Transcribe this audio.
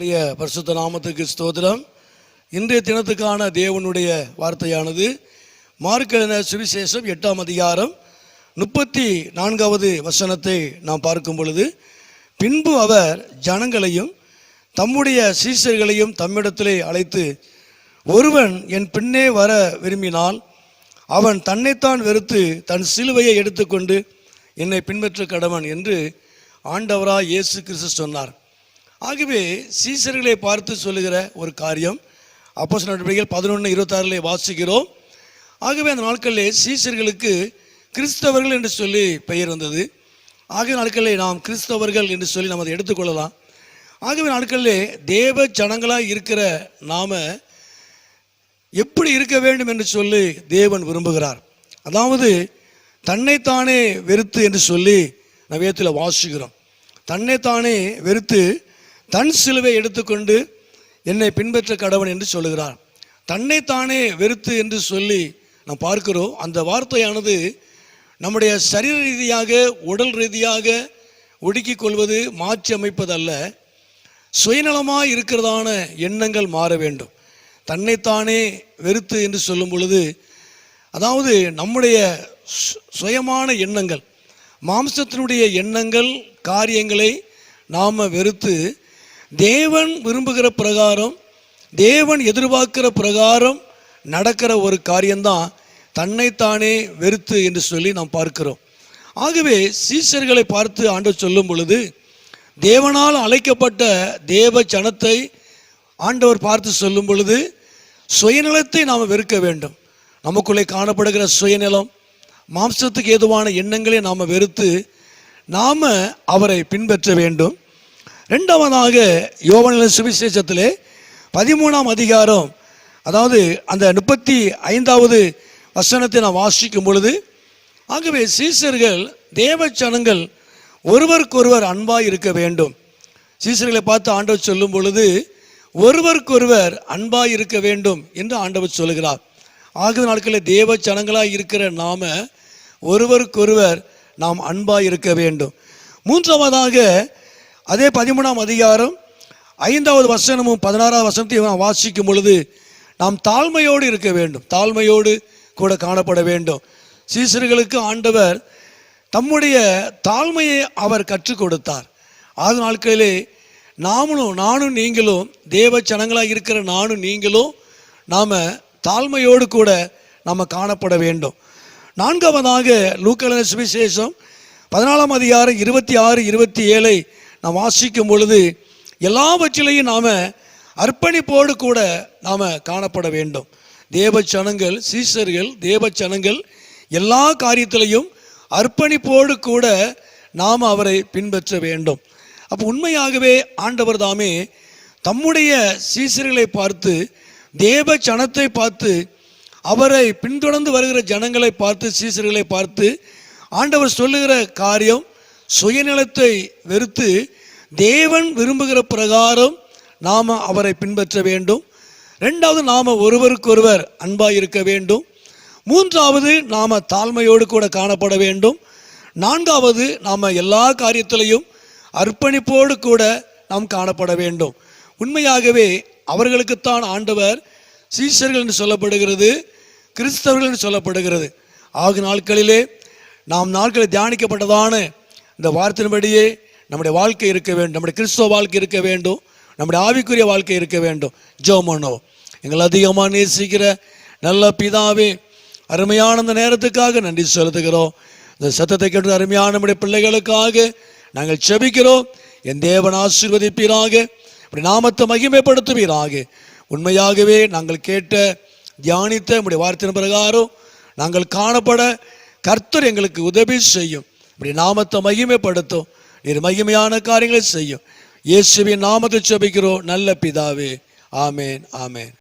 பரிசுத்த நாமத்துக்கு ஸ்தோத்திரம். இன்றைய தினத்துக்கான தேவனுடைய வார்த்தையானது மார்க்கென சுவிசேஷம் எட்டாம் அதிகாரம் முப்பத்தி நான்காவது வசனத்தை நாம் பார்க்கும் பொழுது பின்பு அவர் ஜனங்களையும் தம்முடைய சீசர்களையும் தம்மிடத்திலே அழைத்து ஒருவன் என் பின்னே வர விரும்பினால் அவன் தன்னைத்தான் வெறுத்து தன் சிலுவையை எடுத்துக்கொண்டு என்னை பின்பற்ற கடவன் என்று ஆண்டவராக இயேசு கிறிஸ்து சொன்னார். ஆகவே சீசர்களை பார்த்து சொல்லுகிற ஒரு காரியம். அப்போ நடவடிக்கைகள் பதினொன்று இருபத்தாறிலே வாசிக்கிறோம். ஆகவே அந்த நாட்களிலே சீசர்களுக்கு கிறிஸ்தவர்கள் என்று சொல்லி பெயர் வந்தது. ஆகிய நாட்களிலே நாம் கிறிஸ்தவர்கள் என்று சொல்லி நாம் அதை எடுத்துக்கொள்ளலாம். ஆகவே நாட்களிலே தேவ ஜனங்களாக இருக்கிற நாம் எப்படி இருக்க வேண்டும் என்று சொல்லி தேவன் விரும்புகிறார். அதாவது தன்னைத்தானே வெறுத்து என்று சொல்லி நவியத்தில் வாசிக்கிறோம். தன்னைத்தானே வெறுத்து தன் சிலுவை எடுத்துக்கொண்டு என்னை பின்பற்ற கடவன் என்று சொல்லுகிறார். தன்னைத்தானே வெறுத்து என்று சொல்லி நாம் பார்க்கிறோம். அந்த வார்த்தையானது நம்முடைய சரீர ரீதியாக உடல் ரீதியாக ஒடுக்கிக் கொள்வது மாற்றி அமைப்பதல்ல. சுயநலமாக இருக்கிறதான எண்ணங்கள் மாற வேண்டும். தன்னைத்தானே வெறுத்து என்று சொல்லும் பொழுது அதாவது நம்முடைய சுயமான எண்ணங்கள் மாம்சத்தினுடைய எண்ணங்கள் காரியங்களை நாம் வெறுத்து தேவன் விரும்புகிற பிரகாரம் தேவன் எதிர்பார்க்கிற பிரகாரம் நடக்கிற ஒரு காரியம்தான் தன்னைத்தானே வெறுத்து என்று சொல்லி நாம் பார்க்கிறோம். ஆகவே சீசர்களை பார்த்து ஆண்டவர் சொல்லும் பொழுது தேவனால் அழைக்கப்பட்ட தேவ ஜனத்தை ஆண்டவர் பார்த்து சொல்லும் பொழுது சுயநலத்தை நாம் வெறுக்க வேண்டும். நமக்குள்ளே காணப்படுகிற சுயநலம் மாம்சத்துக்கு ஏதுவான எண்ணங்களை நாம் வெறுத்து நாம் அவரை பின்பற்ற வேண்டும். ரெண்டாவதாக யோவனில சுவிசேஷத்திலே பதிமூணாம் அதிகாரம் அதாவது அந்த முப்பத்தி ஐந்தாவது வசனத்தை நாம் வாசிக்கும் பொழுது ஆகவே சீசர்கள் தேவ ஜனங்கள் ஒருவருக்கொருவர் அன்பாக இருக்க வேண்டும். சீசர்களை பார்த்து ஆண்டவர் சொல்லும் பொழுது ஒருவருக்கொருவர் அன்பாக இருக்க வேண்டும் என்று ஆண்டவர் சொல்லுகிறார். ஆகிய நாட்களில் தேவ சனங்களாக இருக்கிற நாம ஒருவருக்கொருவர் நாம் அன்பாக இருக்க வேண்டும். மூன்றாவதாக அதே பதிமூணாம் அதிகாரம் ஐந்தாவது வசனமும் பதினாறாவது வசனத்தையும் நாம் வாசிக்கும் பொழுது நாம் தாழ்மையோடு இருக்க வேண்டும். தாழ்மையோடு கூட காணப்பட வேண்டும். சீசர்களுக்கு ஆண்டவர் தம்முடைய தாழ்மையை அவர் கற்றுக் கொடுத்தார். ஆக நாட்களிலே நாமளும் நானும் நீங்களும் தேவ ஜனங்களாக இருக்கிற நானும் நீங்களும் நாம் தாழ்மையோடு கூட நாம் காணப்பட வேண்டும். நான்காவதாக லூக்கலன சுவிசேஷம் பதினாலாம் அதிகாரம் இருபத்தி ஆறு இருபத்தி ஏழை நாம் வாசிக்கும் பொழுது எல்லாவற்றிலையும் நாம் அர்ப்பணிப்போடு கூட நாம் காணப்பட வேண்டும். தேவ சனங்கள் சீசர்கள் தேவ சனங்கள் எல்லா காரியத்திலையும் அர்ப்பணிப்போடு கூட நாம் அவரை பின்பற்ற வேண்டும். அப்போ உண்மையாகவே ஆண்டவர் தாமே தம்முடைய சீசர்களை பார்த்து தேவ சனத்தை பார்த்து அவரை பின்தொடர்ந்து வருகிற ஜனங்களை பார்த்து சீசர்களை பார்த்து ஆண்டவர் சொல்லுகிற காரியம் சுயநலத்தை வெறுத்து தேவன் விரும்புகிற பிரகாரம் நாம் அவரை பின்பற்ற வேண்டும். ரெண்டாவது நாம் ஒருவருக்கொருவர் அன்பாக இருக்க வேண்டும். மூன்றாவது நாம் தாழ்மையோடு கூட காணப்பட வேண்டும். நான்காவது நாம் எல்லா காரியத்திலையும் அர்ப்பணிப்போடு கூட நாம் காணப்பட வேண்டும். உண்மையாகவே அவர்களுக்குத்தான் ஆண்டவர் சீசர்கள் என்று சொல்லப்படுகிறது கிறிஸ்தவர்கள் என்று சொல்லப்படுகிறது. ஆகு நாட்களிலே நாம் நாட்களில் தியானிக்கப்பட்டதான இந்த வார்த்தையின்படியே நம்முடைய வாழ்க்கை இருக்க வேண்டும் நம்முடைய கிறிஸ்தவ வாழ்க்கை இருக்க வேண்டும் நம்முடைய ஆவிக்குரிய வாழ்க்கை இருக்க வேண்டும். ஜோமனோ எங்களை அதிகமாக நேசிக்கிற நல்ல பிதாவே அருமையான இந்த நேரத்துக்காக நன்றி செலுத்துகிறோம். இந்த சத்தத்தை கேட்டு அருமையான நம்முடைய பிள்ளைகளுக்காக நாங்கள் செபிக்கிறோம். என் தேவன் ஆசீர்வதிப்பீராக இப்படி நாமத்தை மகிமைப்படுத்துவீராக. உண்மையாகவே நாங்கள் கேட்ட தியானித்த நம்முடைய வார்த்தையின் பிரகாரம் நாங்கள் காணப்பட கர்த்தர் எங்களுக்கு உதவி செய்யும். இப்படி நாமத்தை மகிமைப்படுத்தும். நீர் மகிமையான காரியங்களை செய்யும். இயேசுவின் நாமத்தை செபிக்கிறோம் நல்ல பிதாவே. ஆமேன் ஆமேன்.